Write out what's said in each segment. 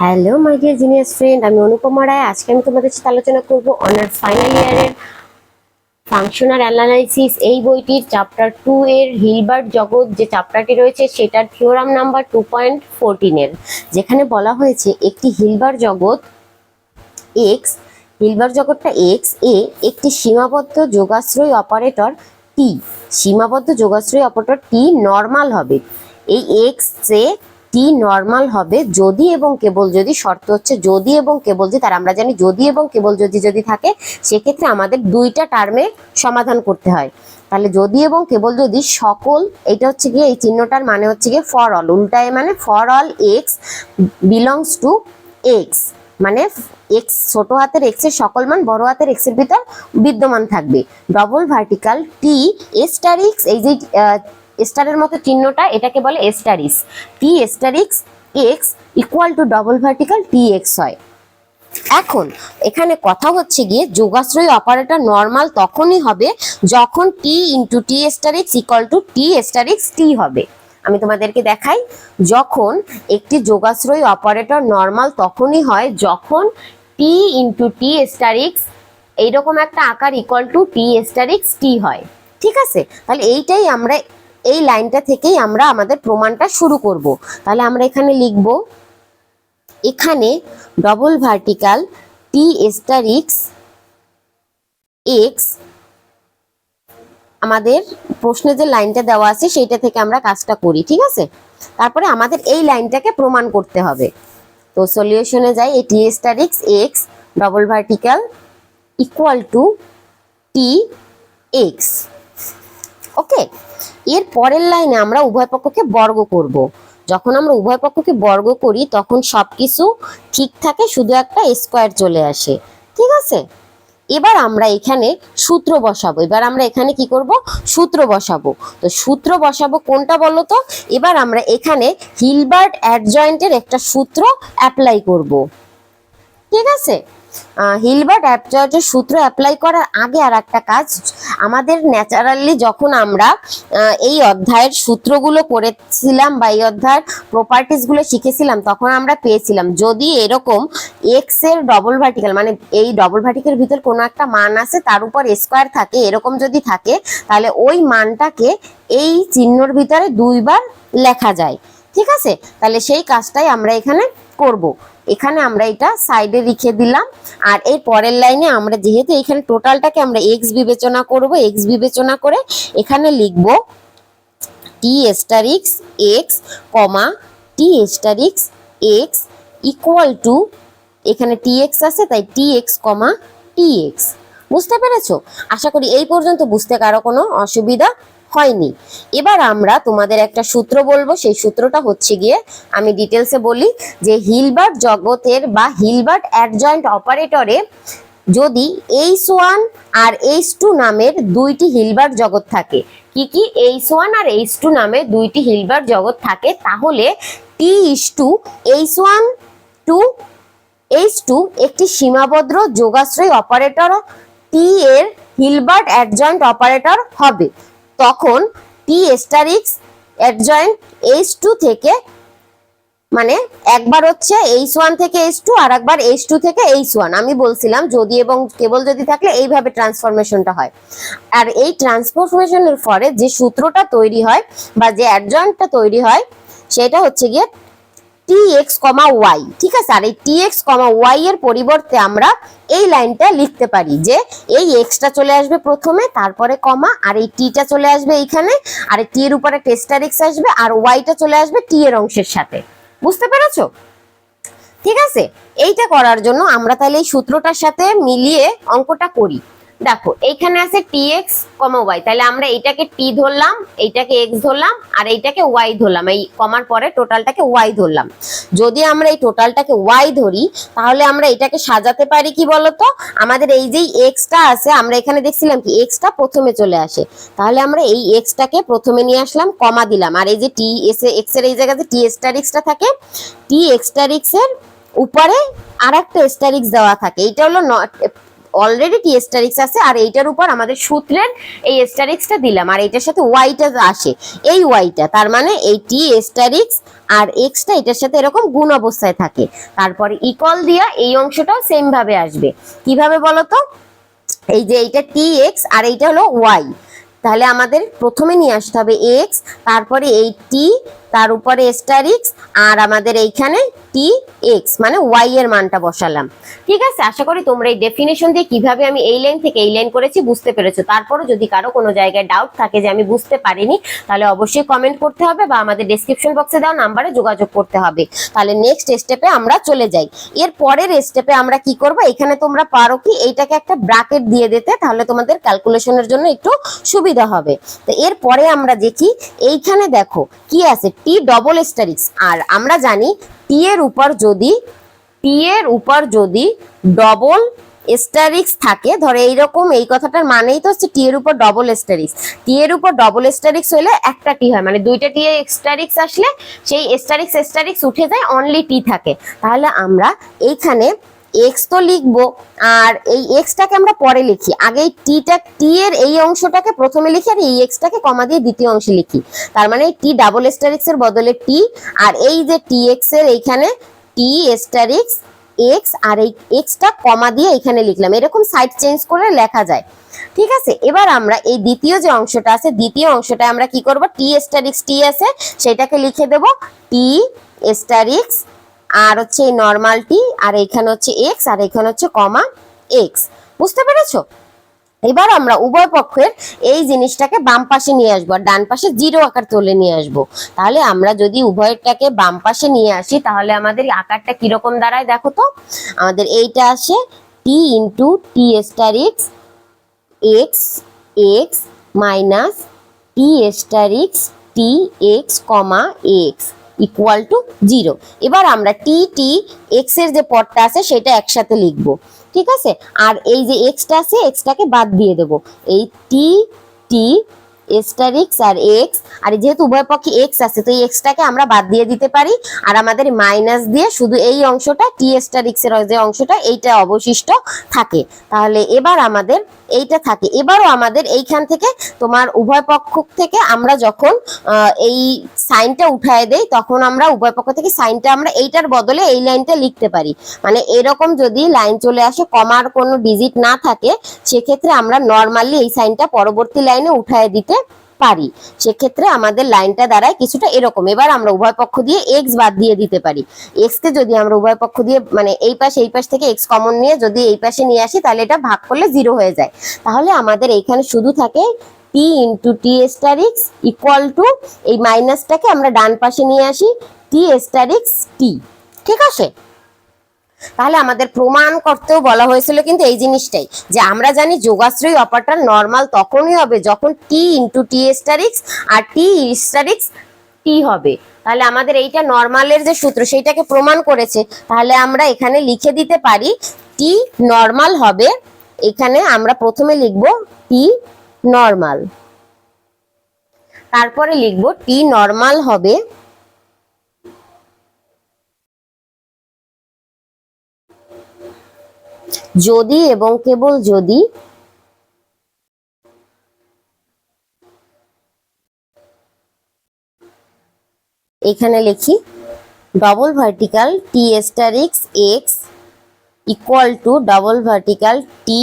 Hello my dear genius friend আমি অনুপমা রায়। আজকে আমি তোমাদের সাথে আলোচনা করব অনার ফাইনাল ইয়ারের ফাংশনাল অ্যানালাইসিস এই বইটির চ্যাপ্টার টু এর হিলবার্ট জগৎ যে চ্যাপ্টারটি রয়েছে, সেটার থিওরাম নাম্বার টু পয়েন্ট ফোরটিনের যেখানে বলা হয়েছে, একটি হিলবার্ট জগৎ এক্স হিলবার্ট জগৎটা এক্স এ একটি সীমাবদ্ধ যোগাশ্রয়ী অপারেটর টি সীমাবদ্ধ যোগাশ্রয় অপারেটর টি নর্মাল হবে। এই এক্স এ টি নর্মাল হবে, যদি এবং কেবল যদি, শর্ত হচ্ছে যদি এবং কেবল যদি, তার আমরা জানি যদি এবং কেবল যদি যদি থাকে, সেক্ষেত্রে আমাদের দুইটা টার্মে সমাধান করতে হয়। তাহলে যদি এবং কেবল যদি, সকল, এটা হচ্ছে গিয়ে, এই চিহ্নটার মানে হচ্ছে গিয়ে ফর অল উল্টায় মানে for all x belongs to x মানে এক্স ছোট হাতের এক্সের সকল মান, বড় হাতের এক্সের ভিতর বিদ্যমান থাকবে। ডবল ভার্টিক্যাল টি এস্টারিক্স এই যে স্টারের মতো চিহ্নটা এটাকে বলে asterisk T asterisk x equal to double vertical T x হয়। এখন এখানে কথা হচ্ছে গিয়ে যোগাশ্রয়ী অপারেটর নর্মাল তখনই হবে যখন T into T asterisk equal to T asterisk T হবে। আমি তোমাদেরকে দেখাই, যখন একটি যোগাশ্রয়ী অপারেটর নর্মাল তখনই হয় যখন টি ইন্টু টি এস্টারিক্স এইরকম একটা আকার ইকুয়াল টু টি এস্টারিক্স টি হয়। ঠিক আছে? তাহলে এইটাই আমরা এই লাইনটা থেকেই আমরা আমাদের প্রমাণটা শুরু করব। তাহলে আমরা এখানে লিখব, এখানে double vertical T asterisk x x আমাদের প্রশ্নে যে লাইনটা দেওয়া আছে সেইটা থেকে আমরা কাজটা করি, ঠিক আছে? তারপরে আমাদের এই লাইনটাকে প্রমাণ করতে হবে। তো সলিউশনে যাই, এই T asterisk x double vertical equal to T x okay এর পরের লাইনে আমরা উভয় পক্ষকে বর্গ করব। যখন আমরা উভয় পক্ষকে বর্গ করি, তখন সবকিছু ঠিক থাকে, শুধু একটা স্কোয়ার চলে আসে। ঠিক আছে? এবার আমরা এখানে সূত্র বসাবো। এবার আমরা এখানে কি করব? সূত্র বসাবো। তো সূত্র বসাবো কোনটা বলো তো? এবার আমরা এখানে হিলবার্ট অ্যাডজয়েন্টের একটা সূত্র অ্যাপ্লাই করব। ঠিক আছে? হিলবার্ট অ্যাডজয়েন্টের সূত্র অ্যাপ্লাই করার আগে আর একটা কাজ, আমাদের ন্যাচারালি যখন আমরা এই অধ্যায়ের সূত্রগুলো করেছিলাম বা এই অধ্যায়ের প্রপার্টিসগুলো শিখেছিলাম, তখন আমরা পেয়েছিলাম। যদি এরকম এক্সের ডবল ভার্টিক্যাল মানে এই ডবল ভার্টিক্যাল ভিতর কোনো একটা মান আছে, তার উপর স্কোয়ার থাকে, এরকম যদি থাকে, তাহলে ওই মানটাকে এই চিহ্নর ভিতরে দুইবার লেখা যায়। ঠিক আছে? তাহলে সেই কাজটাই আমরা এখানে করব। এখানে আমরা এটা সাইডে লিখে দিলাম। আর এই পরের লাইনে আমরা যেহেতু এখানে টোটালটাকে আমরা এক্স বিবেচনা করব এক্স বিবেচনা করে এখানে লিখব T asterisk x comma T asterisk x equal to এখানে টি এক্স আছে, তাই টি এক্স কমা টি এক্স বুঝতে পেরেছ? আশা করি এই পর্যন্ত বুঝতে কারও কোনো অসুবিধা হয়নি। এবার আমরা তোমাদের একটা সূত্র বলব, সেই সূত্রটা হচ্ছে গিয়ে আমি ডিটেলসে বলি যে হিলবার্ট জগতের বা হিলবার্ট অ্যাডজয়েন্ট অপারেটরে যদি এইচ ওয়ান আর এইচ টু নামের দুইটি হিলবার্ট জগৎ থাকে, কি কি? এইচ ওয়ান আর এইচ টু নামে দুইটি হিলবার্ট জগৎ থাকে, তাহলে T is to, H one, to, H two একটি সীমাবদ্ধ যোগাশ্রয়ী অপারেটর টি এর হিলবার্ট অ্যাডজয়েন্ট অপারেটর হবে। তখন P asterisk adjoint H two থেকে মানে একবার হচ্ছে এইচ ওয়ান থেকে এইচ টু আর একবার এইচ টু থেকে এইচ ওয়ান আমি বলছিলাম যদি এবং কেবল যদি থাকলে এইভাবে ট্রান্সফরমেশনটা হয়। আর এই ট্রান্সফরমেশনের ফলে যে সূত্রটা তৈরি হয় বা যে অ্যাডজয়েন্টটা তৈরি হয়, সেটা হচ্ছে গিয়ে টি এক্স কমা ওয়াই ঠিক আছে? আর এই টি এক্স কমা ওয়াই এর পরিবর্তে আমরা এই লাইনটা লিখতে পারি যে এই এক্সটা চলে আসবে প্রথমে, তারপরে কমা আর এই টিটা চলে আসবে এইখানে, আর টি এর উপরে টেস্টার এক্স আসবে, আর ওয়াইটা চলে আসবে টি এর অংশের সাথে। বুঝতে পেরেছ? ঠিক আছে? এইটা করার জন্য আমরা তাহলে এই সূত্রটার সাথে মিলিয়ে অঙ্কটা করি। দেখো এইখানে আছে টি এক্স কমা ওয়াই তাহলে আমরা এইটাকে টি ধরলাম, এইটাকে এক্স ধরলাম, আর এইটাকে ওয়াই ধরলাম। এই কমার পরে টোটালটাকে ওয়াই ধরলাম। যদি আমরা এই টোটালটাকে ওয়াই ধরি, তাহলে আমরা এটাকে সাজাতে পারি কি বলতো? আমাদের এই যে এক্সটা আছে, আমরা এখানে দেখছিলাম কি এক্সটা প্রথমে চলে আসে। তাহলে আমরা এই এক্সটাকে প্রথমে নিয়ে আসলাম, কমা দিলাম। আর এই যে টি এস এক্সের এই জায়গাতে টি এক্সটা থাকে টি এক্সটারিক্স এর উপরে আর একটা এস্টারিক্স দেওয়া থাকে। এটা হলো অলরেডি টি এস্টারিক্স আছে, আর এইটার উপর আমাদের সূত্রের এই এস্টারিক্সটা দিলাম, আর এইটার সাথে ওয়াইটা আসে। এই ওয়াইটা তার মানে এই টি এস্টারিক্স আর এক্সটা এটার সাথে এরকম গুণ অবস্থায় থাকে। তারপরে ইকল দিয়া এই অংশটাও সেম ভাবে আসবে। কীভাবে বলো তো এই যে এইটা টি এক্স আর এইটা হলো ওয়াই তাহলে আমাদের প্রথমে নিয়ে আসতে হবে এক্স তারপরে এই টি তার উপরে এক্স আর আমাদের এইখানে টি এক্স মানে ওয়াই এর মানটা বসালাম। ঠিক আছে? আশা করি তোমরা এই ডেফিনেশন দিয়ে কীভাবে আমি এই লাইন থেকে এই লাইন করেছি বুঝতে পেরেছ। তারপরে যদি কারও কোনো জায়গায় ডাউট থাকে যে আমি বুঝতে পারিনি, তাহলে অবশ্যই কমেন্ট করতে হবে বা আমাদের ডেসক্রিপশন বক্সে দেওয়া নাম্বারে যোগাযোগ করতে হবে। তাহলে নেক্সট স্টেপে আমরা চলে যাই। এর পরের স্টেপে আমরা কি করব? এখানে তোমরা পারো কি? এইটাকে একটা ব্র্যাকেট দিয়ে দিতে, তাহলে তোমাদের ক্যালকুলেশনের জন্য একটু সুবিধা হবে। তো এরপরে আমরা দেখি, এইখানে দেখো কি আছে? টি ডবল স্টারিক্স আর আমরা জানি টি এর উপর যদি টি এর উপর যদি ডবল স্টারিক্স থাকে, ধরো এইরকম এই কথাটার মানেই তো হচ্ছে টি এর উপর ডবল স্টারিক্স টি এর উপর ডবল স্টারিক্স হলে একটা টি হয় মানে দুইটা টি স্টারিক্স আসলে সেই স্টারিক্স স্টারিক্স উঠে যায় অনলি টি থাকে। তাহলে আমরা এইখানে এক্স তো লিখব, আর এই এক্সটাকে আমরা পরে লিখি। আগে এই টিটা টি এর এই অংশটাকে প্রথমে লিখি, আর এই এক্সটাকে কমা দিয়ে দ্বিতীয় অংশে লিখি। তার মানে টি ডাবল স্টারিক্স এর বদলে টি আর এই যে টি এক্সের এইখানে টি স্টারিক্স এক্স আর এই এক্সটা কমা দিয়ে এখানে লিখলাম। এরকম সাইড চেঞ্জ করে লেখা যায়। ঠিক আছে? এবার আমরা এই দ্বিতীয় যে অংশটা আছে, দ্বিতীয় অংশটা আমরা কি করব? টি স্টারিক্স টি আছে, সেটাকে লিখে দেব। টি স্টারিক্স আর হচ্ছে এই নর্মাল টি আর এখানে হচ্ছে এক্স আর এখানে হচ্ছে কমা এক্স বুঝতে পেরেছ? এবার আমরা উভয় পক্ষের এই জিনিসটাকে বাম পাশে নিয়ে আসব, আর ডান পাশে জিরো আকার তুলে নিয়ে আসব। তাহলে আমরা যদি উভয়টাকে বাম পাশে নিয়ে আসি, তাহলে আমাদের আকারটা কীরকম দাঁড়ায় দেখো তো? আমাদের এইটা আসে T into T star x x x minus T star x T x comma x equal to zero এবার আমরা টি টি এক্সের যে পদটা আছে সেটা একসাথে লিখব, ঠিক আছে? আর এই যে এক্সটা আছে এক্সটাকে বাদ দিয়ে দেবো। এই টি টি এক্স আর এক্স আর যেহেতু উভয় পক্ষে এক্স আছে, তো এই এক্সটাকে আমরা বাদ দিয়ে দিতে পারি। আর আমাদের মাইনাস দিয়ে শুধু এই অংশটা টি এর যে অংশটা, এইটা অবশিষ্ট থাকে। তাহলে এবার আমাদের এইটা থাকে। এবারও আমাদের এইখান থেকে তোমার উভয় পক্ষ থেকে আমরা যখন এই সাইনটা উঠায় দেই, তখন আমরা উভয় পক্ষ থেকে সাইনটা আমরা এইটার বদলে এই লাইনটা লিখতে পারি। মানে এরকম যদি লাইন চলে আসে, কমার কোনো ডিজিট না থাকে, সেক্ষেত্রে আমরা নর্মালি এই সাইনটা পরবর্তী লাইনে উঠায় দিতে পারি। সেক্ষেত্রে আমাদের লাইনটা দাঁড়ায় কিছুটা এরকম। এবার আমরা উভয় পক্ষ দিয়ে এক্স বাদ দিয়ে দিতে পারি। এক্স কে যদি আমরা উভয় পক্ষ দিয়ে মানে এই পাশ এই পাশ থেকে এক্স কমন নিয়ে যদি এই পাশে নিয়ে আসি, তাহলে এটা ভাগ করলে জিরো হয়ে যায়। তাহলে আমাদের এইখানে শুধু থাকে T into T asterisk equal to এই মাইনাসটাকে আমরা ডান পাশে নিয়ে আসি টি স্টারিক্স টি ঠিক আছে? তাহলে আমাদের প্রমাণ করতেও বলা হয়েছিল কিন্তু এই জিনিসটাই, যে আমরা জানি যোগাশ্রয়ী অপারটার নর্মাল তখনই হবে যখন টি ইন্টু টি স্টারিক্স আর টি স্টারিক্স টি হবে। তাহলে আমাদের এইটা নর্মালের যে সূত্র, সেইটাকে প্রমাণ করেছে। তাহলে আমরা এখানে লিখে দিতে পারি টি নর্মাল হবে, এখানে আমরা প্রথমে লিখব টি নর্মাল তারপরে লিখব টি নর্মাল হবে যদি এবং কেবল যদি এখানে লিখি double vertical T asterisk x equal to double vertical T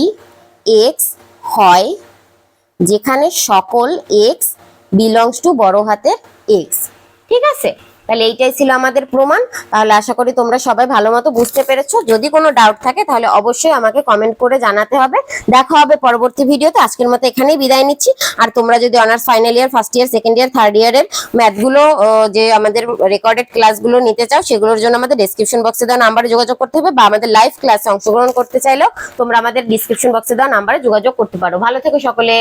x হয়, যেখানে সকল এক্স বিলংস টু বড় হাতের এক্স ঠিক আছে? তাহলে এইটাই ছিল আমাদের প্রমাণ। তাহলে আশা করি তোমরা সবাই ভালো মতো বুঝতে পেরেছ। যদি কোনো ডাউট থাকে, তাহলে অবশ্যই আমাকে কমেন্ট করে জানাতে হবে। দেখা হবে পরবর্তী ভিডিওতে। আজকের মতো এখানেই বিদায় নিচ্ছি। আর তোমরা যদি honours final year first year second year third ইয়ারের ম্যাথগুলো যে আমাদের রেকর্ডেড ক্লাসগুলো নিতে চাও, সেগুলোর জন্য আমাদের ডেসক্রিপশন বক্সে দেওয়া নাম্বারে যোগাযোগ করতে হবে। বা আমাদের লাইভ ক্লাসে অংশগ্রহণ করতে চাইলেও তোমরা আমাদের ডিসক্রিপশন বক্সে দেওয়া নাম্বারে যোগাযোগ করতে পারো। ভালো থেকো সকলে।